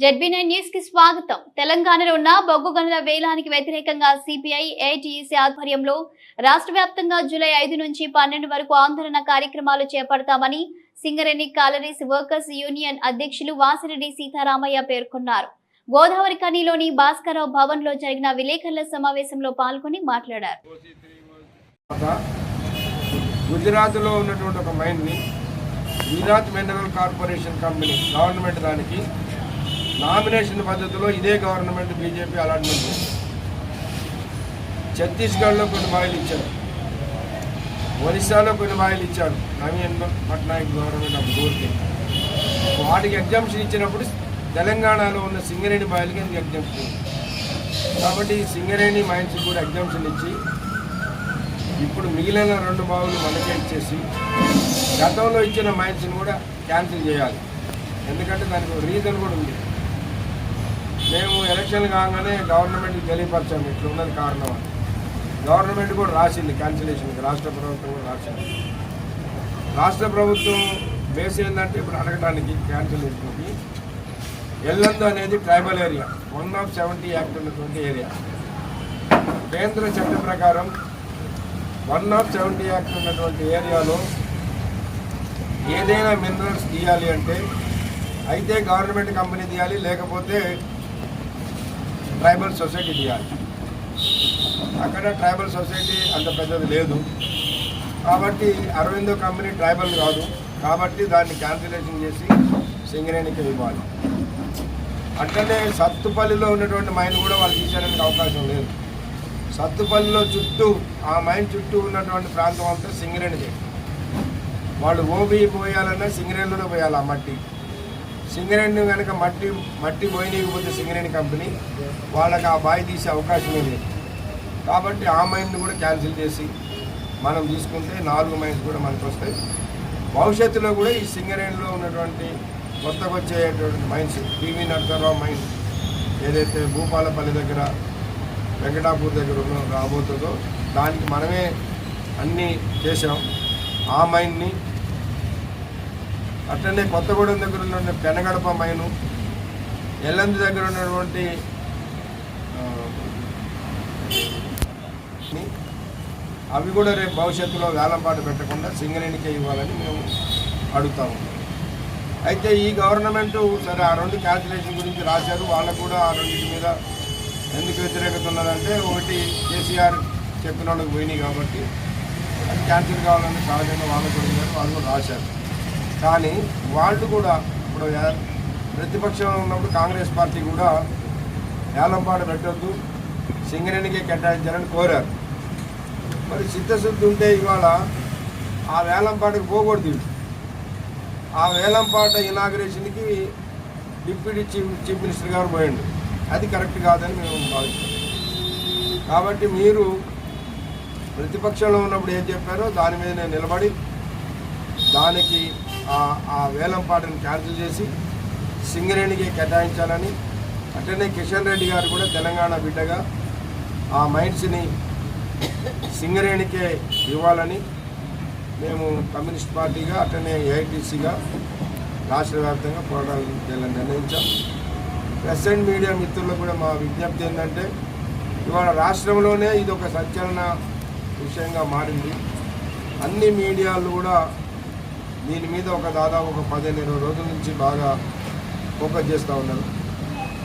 ZB nine న్యూస్కి స్వాగతం. తెలంగాణలో ఉన్న బొగ్గు గనుల వేలానికి వ్యతిరేకంగా సిపిఐ ఏటీఈసీ ఆధ్వర్యంలో రాష్ట్ర వ్యాప్తంగా జూలై ఐదు నుంచి పన్నెండు వరకు ఆందోళన కార్యక్రమాలు చేపడతామని సింగరేణి కాలరీస్ వర్కర్స్ యూనియన్ అధ్యక్షులు వాసిరెడ్డి సీతారామయ్య పేర్కొన్నారు. గోదావరి కనిలోని భాస్కరరావు భవన్లో జరిగిన విలేకరుల సమావేశంలో పాల్గొని మాట్లాడారు. ఉన్నటువంటి ఒక Gujarat mineral corporation company government దానికి నామినేషన్ పద్ధతిలో ఇదే గవర్నమెంట్ బీజేపీ అలాట్మెంట్ చేసింది ఛత్తీస్గఢ్లో కొన్ని మాయిలు ఇచ్చారు. ఒరిస్సాలో కొన్ని మాయిలు ఇచ్చారు. నవీన్ పట్నాయక్ గవర్నమెంట్ ఆఫ్ గోర్కి వాటికి ఎగ్జామ్షన్ ఇచ్చినప్పుడు తెలంగాణలో ఉన్న సింగరేణి మాయిలకి ఎందుకు ఎగ్జామ్షన్ కాబట్టి సింగరేణి మైన్స్కి కూడా ఎగ్జామ్షన్ ఇచ్చి ఇప్పుడు మిగిలిన రెండు బావులు మనకే ఇచ్చేసి గతంలో ఇచ్చిన మైన్స్ని కూడా క్యాన్సిల్ చేయాలి. ఎందుకంటే దానికి ఒక రీజన్ కూడా ఉంది. మేము ఎలక్షన్ కాగానే గవర్నమెంట్కి తెలియపరచాము ఇట్లున్నది కారణం అని. గవర్నమెంట్ కూడా రాసింది క్యాన్సిలేషన్కి రాష్ట్ర ప్రభుత్వం కూడా రాసింది. రాష్ట్ర ప్రభుత్వం బేస్ ఏంటంటే ఇప్పుడు అడగడానికి క్యాన్సిలేషన్కి ఎల్లందు అనేది tribal area one of seventy act ఉన్నటువంటి ఏరియా. కేంద్ర చట్టం ప్రకారం వన్ ఆఫ్ సెవెంటీ యాక్ట్ ఉన్నటువంటి ఏరియాలో ఏదైనా మినరల్స్ తీయాలి అంటే అయితే గవర్నమెంట్ కంపెనీ తీయాలి లేకపోతే ట్రైబల్ సొసైటీ తీయాలి. అక్కడ ట్రైబల్ సొసైటీ అంత పెద్దది లేదు. కాబట్టి అరవిందో కంపెనీ ట్రైబల్ కాదు. కాబట్టి దాన్ని క్యాన్సిలేషన్ చేసి సింగరేణికి ఇవ్వాలి. అట్లనే సత్తుపల్లిలో ఉన్నటువంటి మైన్ కూడా వాళ్ళు తీసేయడానికి అవకాశం లేదు. సత్తుపల్లిలో చుట్టూ ఆ మైన్ చుట్టూ ఉన్నటువంటి ప్రాంతం అంతా సింగరేణిదే. వాళ్ళు ఓబీ పోయాలన్నా సింగరేణిలోనే పోయాలి ఆ మట్టి. సింగరేణి కనుక మట్టి మట్టి పోయినకపోతే సింగరేణి కంపెనీ వాళ్ళకి ఆ బావి తీసే అవకాశమే లేదు. కాబట్టి ఆ మైండ్ కూడా క్యాన్సిల్ చేసి మనం తీసుకుంటే నాలుగు మైన్స్ కూడా మనకు వస్తాయి. భవిష్యత్తులో కూడా ఈ సింగరేణిలో ఉన్నటువంటి కొత్తగా వచ్చేటువంటి మైన్స్ పివి నరసరావు మైన్స్ ఏదైతే భూపాలపల్లి దగ్గర వెంకటాపూర్ దగ్గర ఉన్న రాబోతుందో దానికి మనమే అన్నీ చేసాం ఆ మైన్ని అట్లనే కొత్తగూడెం దగ్గర ఉన్న పెనగడప మైను ఎల్లంది దగ్గర ఉన్నటువంటి అవి కూడా రేపు భవిష్యత్తులో వేలంపాటు పెట్టకుండా సింగరేణికే ఇవ్వాలని మేము అడుగుతాము అయితే ఈ గవర్నమెంట్ సరే ఆ రెండు క్యాల్కులేషన్ గురించి రాశారు వాళ్ళకు కూడా ఆ రెండింటి మీద ఎందుకు వ్యతిరేకత ఉన్నదంటే ఒకటి కేసీఆర్ చెప్పిన వాళ్ళకి పోయినాయి కాబట్టి అది క్యాన్సిల్ కావాలని సహజంగా వాళ్ళకు వాళ్ళు రాశారు. కానీ వాళ్ళు కూడా ఇప్పుడు ప్రతిపక్షంలో ఉన్నప్పుడు కాంగ్రెస్ పార్టీ కూడా వేలంపాట పెట్టొద్దు సింగరేణికే కేటాయించాలని కోరారు. మరి చిత్తశుద్ధి ఉంటే ఇవాళ ఆ వేలంపాటకు పోకూడదు ఆ వేలంపాట ఇనాగ్రేషన్కి డిప్యూటీ చీఫ్ చీఫ్ మినిస్టర్ గారు పోయిండు. అది కరెక్ట్ కాదని మేము భావిస్తాం కాబట్టి మీరు ప్రతిపక్షంలో ఉన్నప్పుడు ఏం చెప్పారో దాని మీద నేను నిలబడి దానికి ఆ- వేలం వేలంపాటను క్యాన్సిల్ చేసి సింగరేణికి కేటాయించాలని అట్లనే కిషన్ రెడ్డి గారు కూడా తెలంగాణ బిడ్డగా ఆ మైండ్స్ని సింగరేణికే ఇవ్వాలని మేము కమ్యూనిస్ట్ పార్టీగా అట్లనే ఏఐటీసీగా రాష్ట్ర వ్యాప్తంగా పోరాటాలు చేయాలని నిర్ణయించాం. ప్రెస్ అండ్ మీడియా మిత్రులకు కూడా మా విజ్ఞప్తి ఏంటంటే ఇవాళ రాష్ట్రంలోనే ఇది ఒక సంచలన విషయంగా మారింది. అన్ని మీడియాలు కూడా దీని మీద ఒక దాదాపు ఒక పదిహేను ఇరవై రోజుల నుంచి బాగా ఫోకస్ చేస్తూ ఉన్నారు.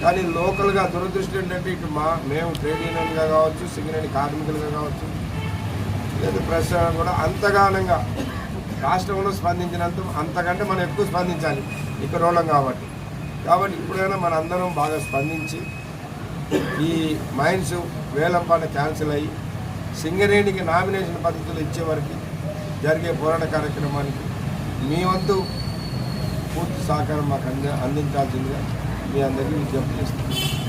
కానీ లోకల్గా దురదృష్టి ఏంటంటే ఇటు మా మేము ట్రేడ్ యూనియన్గా కావచ్చు సింగరేణి కార్మికులుగా కావచ్చు లేదా ప్రెస్ కూడా అంతగానంగా రాష్ట్రంలో స్పందించినంత అంతకంటే మనం ఎక్కువ స్పందించాలి. ఇక్కడ రోలం కాబట్టి. కాబట్టి ఇప్పుడైనా మన అందరం బాగా స్పందించి ఈ మైన్స్ వేలంపాట క్యాన్సిల్ అయ్యి సింగరేణికి నామినేషన్ పద్ధతులు ఇచ్చే వరకు జరిగే పోరాట కార్యక్రమానికి మీ వంతు పూర్తి సహకారం మాకు అంది అందించాల్సిందిగా మీ అందరికీ విజ్ఞప్తి చేస్తున్నాను